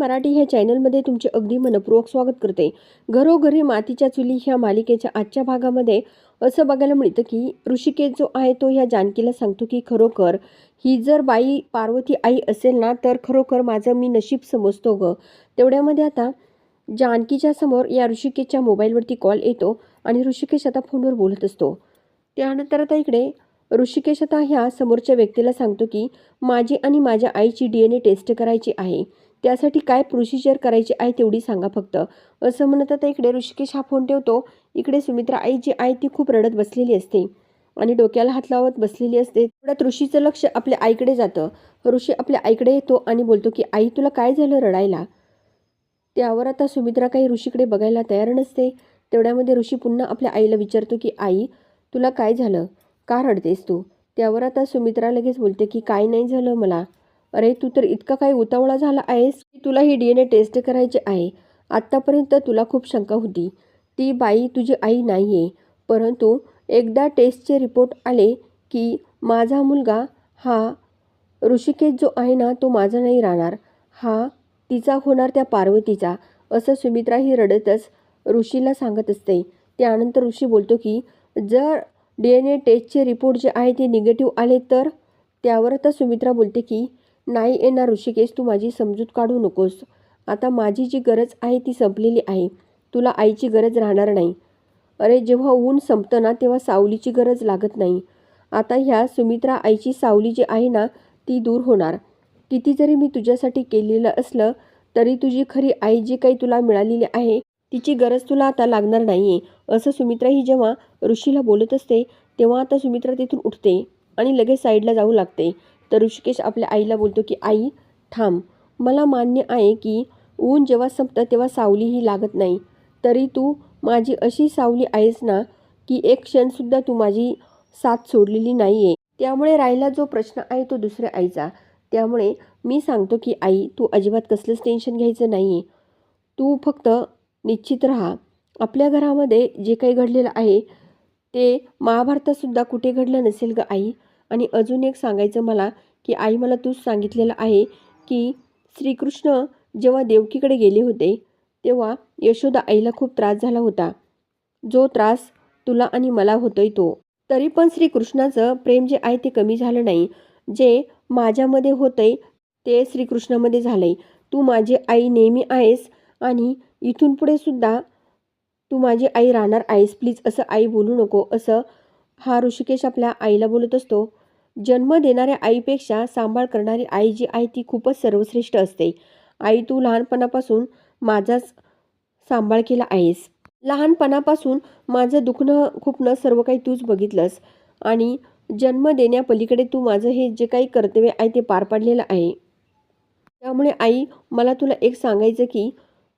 मराठी ह्या चॅनलमध्ये तुमचे अगदी मनपूर्वक स्वागत करते. घरोघरी मातीच्या चुली ह्या मालिकेच्या आजच्या भागामध्ये असं बघायला मिळतं की ऋषिकेश जो आहे तो ह्या जानकीला सांगतो की खरोखर ही जर बाई पार्वती आई असेल ना तर खरोखर माझं मी नशीब समजतो ग. तेवढ्यामध्ये आता जानकीच्या समोर या ऋषिकेशच्या मोबाईलवरती कॉल येतो आणि ऋषिकेश आता फोनवर बोलत असतो. त्यानंतर आता इकडे ऋषिकेश आता ह्या समोरच्या व्यक्तीला सांगतो की माझी आणि माझ्या आईची डी एन ए टेस्ट करायची आहे. त्यासाठी काय प्रोसिजर करायची आहे तेवढी सांगा फक्त. असं म्हणत आता इकडे ऋषिकेश हा फोन ठेवतो. इकडे सुमित्रा आई जी आहे ती खूप रडत बसलेली असते. आणि डोक्याला हात लावत बसलेली असते. तेवढ्यात ऋषीचं लक्ष आपल्या आईकडे जातं. ऋषी आपल्या आईकडे येतो आणि बोलतो की आई तुला काय झालं रडायला? त्यावर आता सुमित्रा काही ऋषीकडे बघायला तयार नसते. तेवढ्यामध्ये ऋषी पुन्हा आपल्या आईला विचारतो की आई तुला काय झालं? का रडतेस तू? त्यावर आता सुमित्रा लगेच बोलते की काय नाही झालं मला. अरे तू तर इतका काही उतावळा झाला आहेस की तुला ही डी एन ए टेस्ट करायची आहे. आत्तापर्यंत तुला खूप शंका होती. ती बाई तुझी आई नाही आहे परंतु एकदा टेस्टचे रिपोर्ट आले की माझा मुलगा हा ऋषिकेश जो आहे ना तो माझा नाही राहणार. हा तिचा होणार त्या पार्वतीचा. असं सुमित्रा ही रडतच ऋषीला सांगत असते. त्यानंतर ऋषी बोलतो की जर डी एन ए टेस्टचे रिपोर्ट जे आहे ते निगेटिव्ह आले तर? त्यावर आता सुमित्रा बोलते की नाही येणार ऋषिकेश तू माझी समजूत काढू नकोस. आता माझी जी गरज आहे ती संपलेली आहे. तुला आईची गरज राहणार नाही. अरे जेव्हा ऊन संपतं ना तेव्हा सावलीची गरज लागत नाही. आता ह्या सुमित्रा आईची सावली जी आहे ना ती दूर होणार. किती जरी मी तुझ्यासाठी केलेलं असलं तरी तुझी खरी आई जी काही तुला मिळालेली आहे तिची गरज तुला आता लागणार नाही आहे असं सुमित्रा ही जेव्हा ऋषीला बोलत असते तेव्हा आता सुमित्रा तिथून उठते आणि लगेच साईडला जाऊ लागते. तर ऋषिकेश आपल्या आईला बोलतो की आई थांब. मला मान्य आहे की ऊन जेव्हा संपतं तेव्हा सावलीही लागत नाही. तरी तू माझी अशी सावली आहेस ना की एक क्षणसुद्धा तू माझी साथ सोडलेली नाही आहे त्यामुळे राहिला जो प्रश्न आहे तो दुसऱ्या आईचा. त्यामुळे मी सांगतो की आई तू अजिबात कसलंच टेन्शन घ्यायचं नाही आहे तू फक्त निश्चित राहा. आपल्या घरामध्ये जे काही घडलेलं आहे ते महाभारतातसुद्धा कुठे घडलं नसेल ग आई? आणि अजून एक सांगायचं मला की आई मला तूच सांगितलेलं आहे की श्रीकृष्ण जेव्हा देवकीकडे गेले होते तेव्हा यशोदा आईला खूप त्रास झाला होता. जो त्रास तुला आणि मला होतोय तो. तरी पण श्रीकृष्णाचं प्रेम जे आहे ते कमी झालं नाही. जे माझ्यामध्ये होतंय ते श्रीकृष्णामध्ये झालंय. तू माझी आई नेहमी आहेस आणि इथून पुढे सुद्धा तू माझी आई राहणार आहेस. प्लीज असं आई बोलू नको. असं हा ऋषिकेश आपल्या आईला बोलत असतो. जन्म देणाऱ्या आईपेक्षा सांभाळ करणारी आई जी आहे ती खूपच सर्वश्रेष्ठ असते. आई तू लहानपणापासून माझाच सांभाळ केला आहेस. लहानपणापासून माझं दुखणं खुपणं सर्व काही तूच बघितलंस. आणि जन्म देण्यापलीकडे तू माझं हे जे काही कर्तव्य आहे ते पार पाडलेलं आहे. त्यामुळे आई मला तुला एक सांगायचं की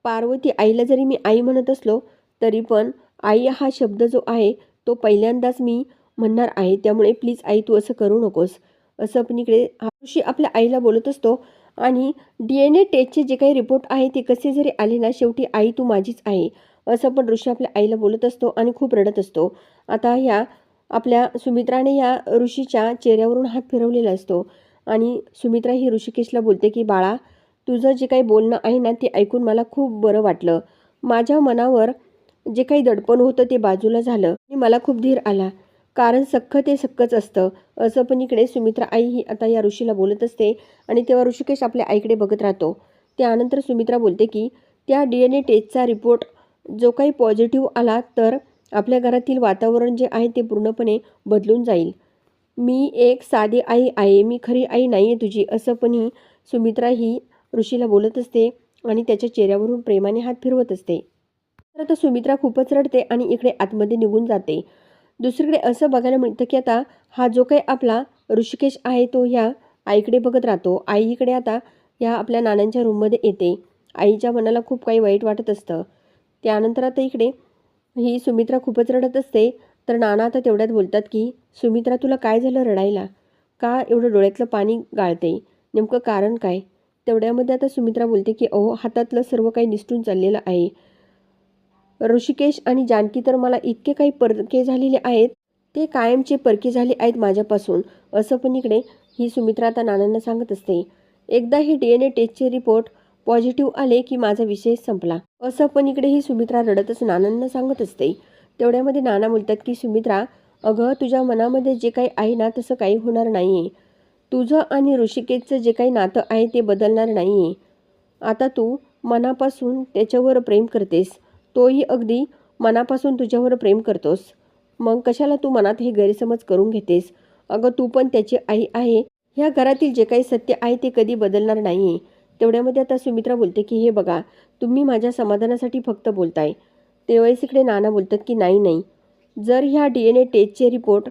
पार्वती आईला जरी मी आई म्हणत असलो तरी पण आई हा शब्द जो आहे तो पहिल्यांदाच मी म्हणणार आहे. त्यामुळे प्लीज आई तू असं करू नकोस. असं पण इकडे ऋषी आपल्या आईला बोलत असतो. आणि डी एन ए टेस्टचे जे काही रिपोर्ट आहे ते कसे जरी आले ना शेवटी आई तू माझीच आहे. असं पण ऋषी आपल्या आईला बोलत असतो आणि खूप रडत असतो. आता ह्या आपल्या सुमित्राने या ऋषीच्या चेहऱ्यावरून हात फिरवलेला असतो. आणि सुमित्रा ही ऋषिकेशला बोलते की बाळा तुझं जे काही बोलणं आहे ना ते ऐकून मला खूप बरं वाटलं. माझ्या मनावर जे काही दडपण होतं ते बाजूला झालं आणि मला खूप धीर आला. कारण सख्ख ते सख्खच असतं. असं पण इकडे सुमित्रा आई ही आता या ऋषीला बोलत असते आणि तेव्हा ऋषिकेश आपल्या आईकडे बघत राहतो. त्यानंतर सुमित्रा बोलते की त्या डी एन ए टेस्टचा रिपोर्ट जो काही पॉझिटिव्ह आला तर आपल्या घरातील वातावरण जे आहे ते पूर्णपणे बदलून जाईल. मी एक साधी आई आहे मी खरी आई नाही आहे तुझी असं पण ही सुमित्रा ही ऋषीला बोलत असते आणि त्याच्या चेहऱ्यावरून प्रेमाने हात फिरवत असते. तर आता सुमित्रा खूपच रडते आणि इकडे आतमध्ये निघून जाते. दुसरीकडे असं बघायला मिळतं की आता हा जो काही आपला ऋषिकेश आहे तो ह्या आईकडे बघत राहतो. आई इकडे आता ह्या आपल्या नानांच्या रूममध्ये येते. आईच्या मनाला खूप काही वाईट वाटत असतं. त्यानंतर आता इकडे ही सुमित्रा खूपच रडत असते. तर नाना आता तेवढ्यात बोलतात की सुमित्रा तुला काय झालं रडायला? का एवढं डोळ्यातलं पाणी गाळते? नेमकं कारण काय? तेवढ्यामध्ये आता सुमित्रा बोलते की अहो हातातलं सर्व काही निसटून चाललेलं आहे. ऋषिकेश आणि जानकी तर मला इतके काही परके झालेले आहेत ते कायमचे परके झाले आहेत माझ्यापासून असं पण इकडे ही सुमित्रा आता नानांना सांगत असते. एकदा हे डी एन ए टेस्टचे रिपोर्ट पॉझिटिव्ह आले की माझा विषय संपला. असं पण इकडे ही सुमित्रा रडतच नानांना सांगत असते. तेवढ्यामध्ये नाना बोलतात की सुमित्रा अगं तुझ्या मनामध्ये जे काही आहे ना तसं काही होणार नाही आहे तुझं आणि ऋषिकेशचं जे काही नातं आहे ते बदलणार नाही आहे आता तू मनापासून त्याच्यावर प्रेम करतेस. तोही अगदी मनापासून तुझ्यावर प्रेम करतोस. मग कशाला तू मनात हे गैरसमज करून घेतेस? अगं तू पण त्याची आई आहे. ह्या घरातील जे काही सत्य आहे ते कधी बदलणार नाही आहे तेवढ्यामध्ये आता सुमित्रा बोलते की हे बघा तुम्ही माझ्या समाधानासाठी फक्त बोलताय. तेव्हाच इकडे नाना बोलतात की नाही नाही. जर ह्या डी एन ए टेस्टचे रिपोर्ट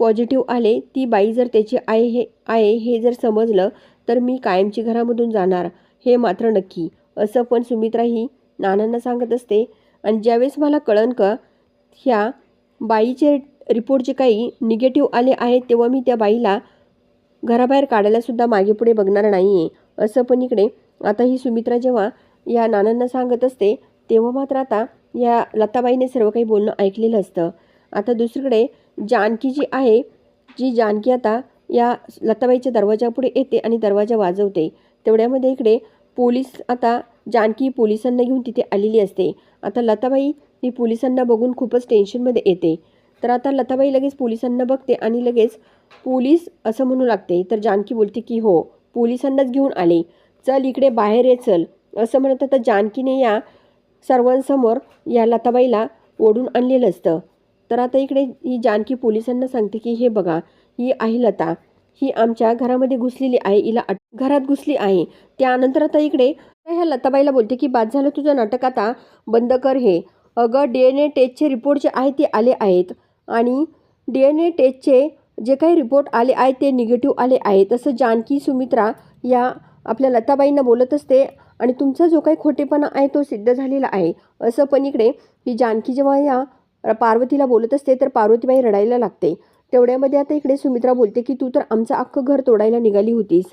पॉझिटिव्ह आले ती बाई जर त्याची आहे हे आहे हे जर समजलं तर मी कायमची घरामधून जाणार. हे मात्र नक्की. असं पण सुमित्रा ही नानांना सांगत असते आणि ज्यावेळेस मला कळन का ह्या बाईचे रिपोर्ट जे काही निगेटिव्ह आले आहेत तेव्हा मी त्या बाईला घराबाहेर काढायलासुद्धा मागे पुढे बघणार नाही आहे असं पण इकडे आता ही सुमित्रा जेव्हा या नानांना सांगत असते तेव्हा मात्र आता या लताबाईने सर्व काही बोलणं ऐकलेलं असतं. आता दुसरीकडे जानकी जी आहे जी जानकी आता या लताबाईच्या दरवाजापुढे येते आणि दरवाजा वाजवते. तेवढ्यामध्ये इकडे पोलीस आता जानकी पोलिसांना घेऊन तिथे आलेली असते. आता लताबाई ही पोलिसांना बघून खूपच टेन्शनमध्ये येते. तर आता लताबाई लगेच पोलिसांना बघते आणि लगेच पोलीस असं म्हणू लागते. तर जानकी बोलते की हो पोलिसांनाच घेऊन आले. चल इकडे बाहेर ये चल. असं म्हणत आता जानकीने या सर्वांसमोर या लताबाईला ओढून आणलेलं असतं. तर आता इकडे ही जानकी पोलिसांना सांगते की हे बघा ही आहे लता. ही आमच्या घरामध्ये घुसलेली आहे. हिला घरात घुसली आहे त्यानंतर आता इकडे ह्या लताबाईला बोलते की बाद झालं तुझं नाटक आता? बंद कर हे. अगं डी एन ए टेस्टचे रिपोर्ट जे आहे ते आले आहेत. आणि डी एन ए टेस्टचे जे काही रिपोर्ट आले आहेत ते निगेटिव्ह आले आहेत. तसं जानकी सुमित्रा या आपल्या लताबाईंना बोलत असते. आणि तुमचा जो काही खोटेपणा आहे तो सिद्ध झालेला आहे. असं पण इकडे ही जानकी जेव्हा या पार्वतीला बोलत असते तर पार्वतीबाई रडायला लागते. तेवढ्यामध्ये आता इकडे सुमित्रा बोलते की तू तर आमचं अख्खं घर तोडायला निघाली होतीस.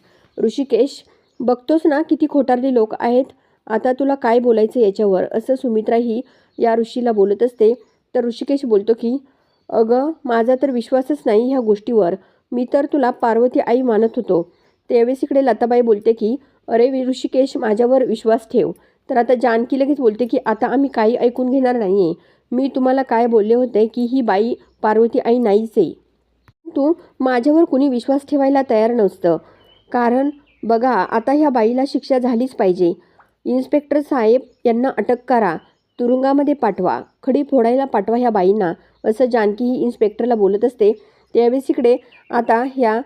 ऋषिकेश बघतोस ना किती खोटारली लोक आहेत. आता तुला काय बोलायचं याच्यावर? असं सुमित्रा ही या ऋषीला बोलत असते. तर ऋषिकेश बोलतो की अगं माझा तर विश्वासच नाही ह्या गोष्टीवर. मी तर तुला पार्वती आई मानत होतो. त्यावेळेस इकडे लताबाई बोलते की अरे वि- ऋषिकेश माझ्यावर विश्वास ठेव. तर आता जानकी लगेच बोलते की आता आम्ही काही ऐकून घेणार नाही आहे मी तुम्हाला काय बोलले होते की ही बाई पार्वती आई नाहीच आहे. तू माझ्यावर कुणी विश्वास ठेवायला तयार नसतं. कारण बघा आता ह्या बाईला शिक्षा झालीच पाहिजे. इन्स्पेक्टर साहेब यांना अटक करा. तुरुंगामध्ये पाठवा. खडी फोडायला पाठवा ह्या बाईंना. असं जानकी ही इन्स्पेक्टरला बोलत असते. त्यावेळेस इकडे आता ह्या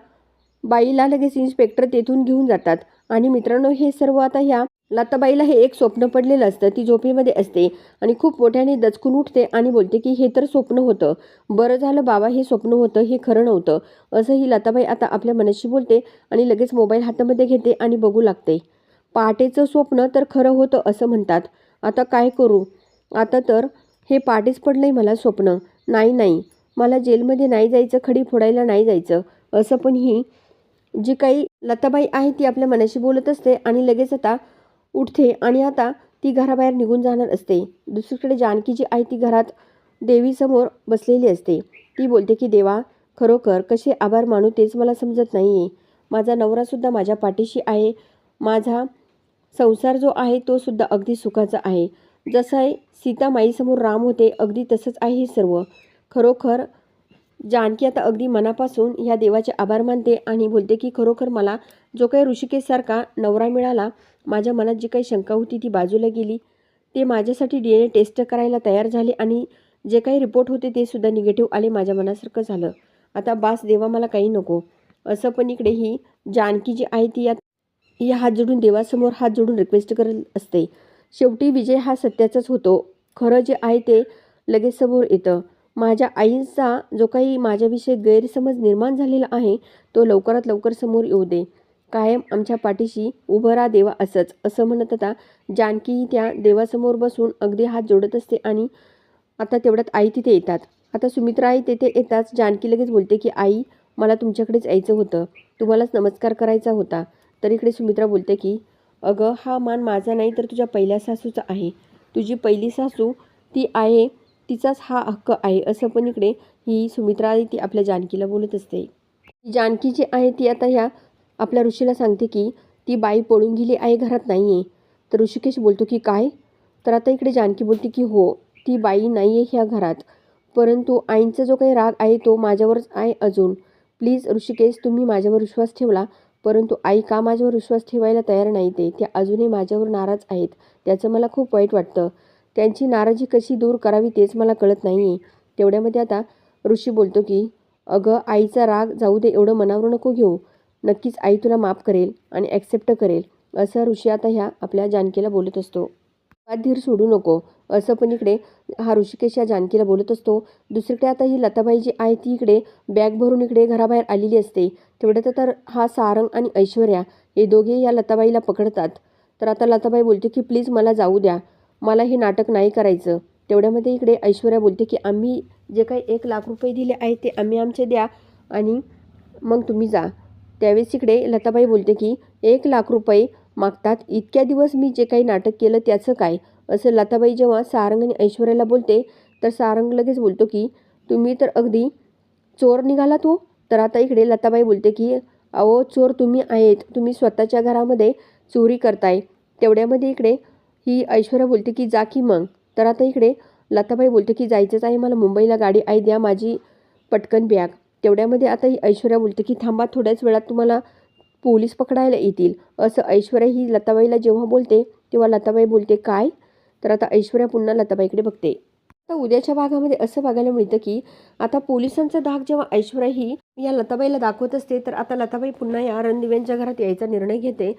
बाईला लगेच इन्स्पेक्टर तेथून घेऊन जातात. आणि मित्रांनो हे सर्व आता ह्या लताबाईला हे एक स्वप्न पडलेलं असतं. ती झोपेमध्ये असते आणि खूप मोठ्याने दचकून उठते आणि बोलते की हे तर स्वप्न होतं. बरं झालं बाबा हे स्वप्न होतं हे खरं नव्हतं. असं ही लताबाई आता आपल्या मनाशी बोलते आणि लगेच मोबाईल हातामध्ये घेते आणि बघू लागते. पहाटेचं स्वप्न तर खरं होतं असं म्हणतात. आता काय करू? आता तर हे पहाटेच पडलंय मला स्वप्न. नाही नाही. मला जेलमध्ये नाही जायचं खडी फोडायला नाही जायचं. असं पण ही जी काही लताबाई आहे ती आपल्या मनाशी बोलत असते आणि लगेच आता उठते आणि आता ती घराबाहेर निघून जाणार असते. दुसरीकडे जानकी जी आहे ती घरात देवीसमोर बसलेली असते. ती बोलते की देवा खरोखर कसे आभार मानू तेच मला समजत नाही आहे माझा नवरासुद्धा माझ्या पाठीशी आहे. माझा संसार जो आहे तो सुद्धा अगदी सुखाचा आहे. जसं आहे सीता माईसमोर राम होते अगदी तसंच आहे हे सर्व. खरोखर जानकी आता अगदी मनापासून ह्या देवाचे आभार मानते आणि बोलते की खरोखर मला जो काही ऋषिकेशसारखा नवरा मिळाला माझ्या मनात जी काही शंका होती ती बाजूला गेली. ते माझ्यासाठी डी एन ए टेस्ट करायला तयार झाले आणि जे काही रिपोर्ट होते ते सुद्धा निगेटिव्ह आले माझ्या मनासारखं झालं. आता बास देवा मला काही नको. असं पण इकडे ही जानकी जी आहे ती या या हात जोडून देवासमोर हात जोडून रिक्वेस्ट करत असते. शेवटी विजय हा सत्याचाच होतो. खरं जे आहे ते लगेच समोर येतं. माझ्या आईचा जो काही माझ्याविषयी गैरसमज निर्माण झालेला आहे तो लवकरात लवकर समोर येऊ दे. कायम आमच्या पाठीशी उभं राहा देवा असंच. असं म्हणत आता जानकी त्या देवासमोर बसून अगदी हात जोडत असते आणि आता तेवढ्यात आई तिथे येतात. आता सुमित्रा आई तेथे येताच जानकी लगेच बोलते की आई मला तुमच्याकडेच यायचं होतं. तुम्हालाच नमस्कार करायचा होता. तर इकडे सुमित्रा बोलते की अगं हा मान माझा नाही तर तुझ्या पहिल्या सासूचा आहे. तुझी पहिली सासू ती आहे तिचाच हा हक्क आहे असं पण इकडे ही सुमित्रा ती आपल्या जानकीला बोलत असते. जानकी जी आहे ती आता ह्या आपल्या ऋषीला सांगते की ती बाई पळून गेली आहे घरात नाही आहे तर ऋषिकेश बोलतो की काय? तर आता इकडे जानकी बोलते की हो ती बाई नाही आहे ह्या घरात. परंतु आईंचा जो काही राग आहे तो माझ्यावरच आहे अजून. प्लीज ऋषिकेश तुम्ही माझ्यावर विश्वास ठेवला. परंतु आई का माझ्यावर विश्वास ठेवायला तयार नाही ते? त्या अजूनही माझ्यावर नाराज आहेत. त्याचं मला खूप वाईट वाटतं. त्यांची नाराजी कशी दूर करावी तेच मला कळत नाही आहे तेवढ्यामध्ये आता ऋषी बोलतो की अगं आईचा राग जाऊ दे एवढं मनावर नको घेऊ. नक्कीच आई तुला माफ करेल आणि ॲक्सेप्ट करेल. असं ऋषी आता ह्या आपल्या जानकीला बोलत असतो. धीर सोडू नको. असं पण इकडे हा ऋषिकेश या जानकीला बोलत असतो. दुसरीकडे आता ही लताबाई जी आहे ती इकडे बॅग भरून इकडे घराबाहेर आलेली असते. तेवढ्यात तर हा सारंग आणि ऐश्वर्या हे दोघे या लताबाईला पकडतात. तर आता लताबाई बोलते की प्लीज मला जाऊ द्या. मला हे नाटक नाही करायचं. तेवढ्यामध्ये इकडे ऐश्वर्या बोलते की आम्ही जे काही एक लाख रुपये दिले आहेत ते आम्ही आमचे द्या आणि मग तुम्ही जा. त्यावेळेस इकडे लताबाई बोलते की एक लाख रुपये मागतात. इतक्या दिवस मी जे काही नाटक केलं त्याचं काय? असं लताबाई जेव्हा सारंग आणि ऐश्वर्याला बोलते तर सारंग लगेच बोलतो की तुम्ही तर अगदी चोर निघाला तो. तर आता इकडे लताबाई बोलते की अहो चोर तुम्ही आहेत. तुम्ही स्वतःच्या घरामध्ये चोरी करताय. तेवढ्यामध्ये इकडे ही ऐश्वर्या बोलते की जा की मग. तर आता इकडे लताबाई बोलते की जायचंच आहे मला मुंबईला गाडी आहे द्या माझी पटकन बॅग तेवढ्यामध्ये आता ही ऐश्वर्या बोलते की थांबा थोड्याच वेळात तुम्हाला पोलीस पकडायला येतील. असं ऐश्वर्या ही लताबाईला जेव्हा बोलते तेव्हा लताबाई बोलते काय? तर आता ऐश्वर्या पुन्हा लताबाईकडे बघते. तर उद्याच्या भागामध्ये असं बघायला मिळतं की आता पोलिसांचा धाक जेव्हा ऐश्वर्या ही या लताबाईला दाखवत असते तर आता लताबाई पुन्हा या रणदिव्यांच्या घरात यायचा निर्णय घेते.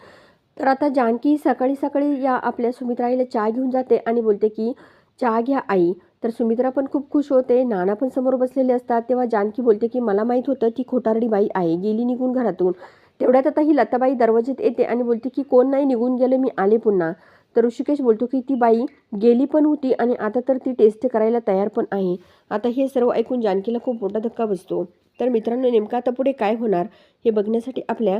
तर आता जानकी सकाळी सकाळी या आपल्या सुमित्राईला चहा घेऊन जाते आणि बोलते की चहा घ्या आई. तर सुमित्रा पण खूप खुश होते. नाना पण समोर बसलेले असतात. तेव्हा जानकी बोलते की मला माहीत होतं ती खोटारडी बाई आहे. गेली निघून घरातून. तेवढ्यात आता ही लताबाई दरवाजेत येते आणि बोलते की कोण नाही निघून गेले. मी आले पुन्हा. तर ऋषिकेश बोलतो की ती बाई गेली पण होती आणि आता तर ती टेस्ट करायला तयार पण आहे. आता हे सर्व ऐकून जानकीला खूप मोठा धक्का बसतो. तर मित्रांनो नेमका आता पुढे काय होणार हे बघण्यासाठी आपल्या